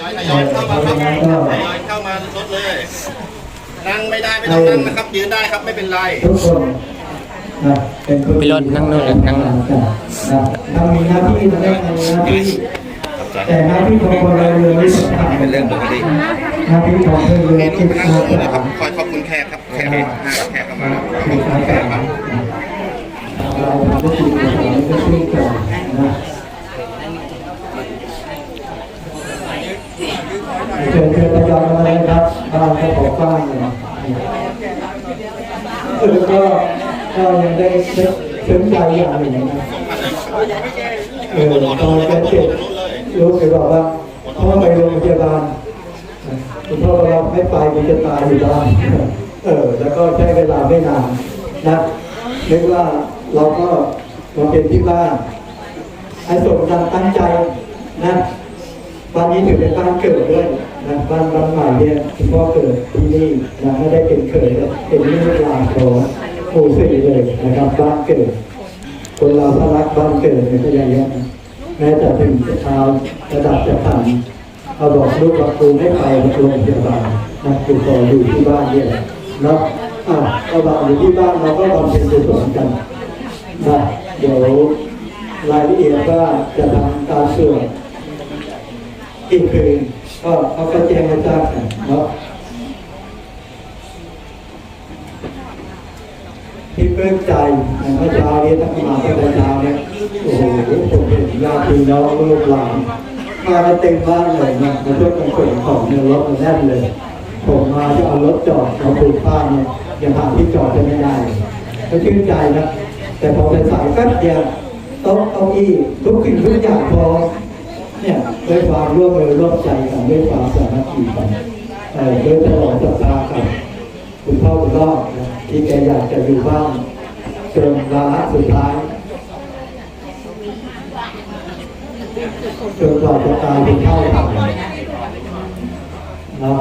ยอยทยอยเข้ามาครับทยอยเข้ามารถเลย นั่งไม่ได้ไม่ต้องนั่งนะครับ ยืนได้ครับไม่เป็นไรทุกคนพี่รถนั่งนู่นนั่งนู่นนะเรามีหน้าที่เราได้ทำหน้าที่แต่หน้าที่ของพลเราเรือไม่สำคัญเป็นเรื่องปกติหน้าที่ของพลเรือนนี่ลูที่กไปนั่งสำลงเลยนะครับคอยขอบคุณแขกครับแขกห้าแขกเข้ามาคือการแก้ปัญหาเราทำหน้าที่ของเราไม่ช่วยกันนะ เชิญเชิญทยอยมาเลยครับบ้านก็ขอกว้างเลยเออก็ก็ยังได้เชิญใจอย่างหนึ่งนะเออตอนแกเจ็บลูกเคยบอกว่าพ่อไปโรงพยาบาลคุณพ่อเราไม่ไปมันจะตายอยู่บ้านเออ แล้วก็ใช้เวลาไม่นานนะนึกว่าเราก็มาเป็นที่บ้านไอ้สมดังตั้งใจนะ นี้ถือเป็นบ้านเกิดด้วยนะบ้านบ้านใหม่เนี่ยคุณพ่อเกิดที่นี่นะไม่ได้เป็นเขยเป็นลูกหลานของหมู่สี่เลยนะครับบ้านเกิด คนเราถ้ารักบ้านเกิดเนี่ยก็ยังยอะนะแม้แต่ถึงชาวระดับจะผ่านเอาบอกลูกว่าครูไม่ไปโรงพยาบาลนะครูขออยู่ที่บ้านเนี่ยเนาะอะก็บอกอยู่ที่บ้านเราก็บำเพ็ญกุศลกันนะเดี๋ยวรายละเอียดว่าจะทำการสวด อีกคืนก็เขาก็แจ้งให้ทราบกันเนาะที่เพิ่มใจเมื่อเช้านี้ทั้งมาตั้งแต่เช้าเนี่ยโอ้โหผมเห็นญาติพี่น้องลูกหลานมากันเต็มบ้านเลยนะมาช่วยกันขนของในรถมันแน่นเลย ผมมาจะเอารถจอดเอาปูผ้าเนี่ยยังหาที่จอดจะไม่ได้ก็ชื่นใจนะแต่พอเป็นสายแป๊บเดียวโต๊ะเก้าอี้ทุกสิ่งทุกอย่างพอ เนี่ยด้วยความร่วมมือร่วมใจกันด้วยความสามัคคีกันเอ่อด้วยตลอดสัปดาห์กันคุณพ่อคุณรอที่แกอยากจะอยู่บ้านจนวาระสุดท้ายจนกว่าจะตายเป็นเท่าทำเนาะ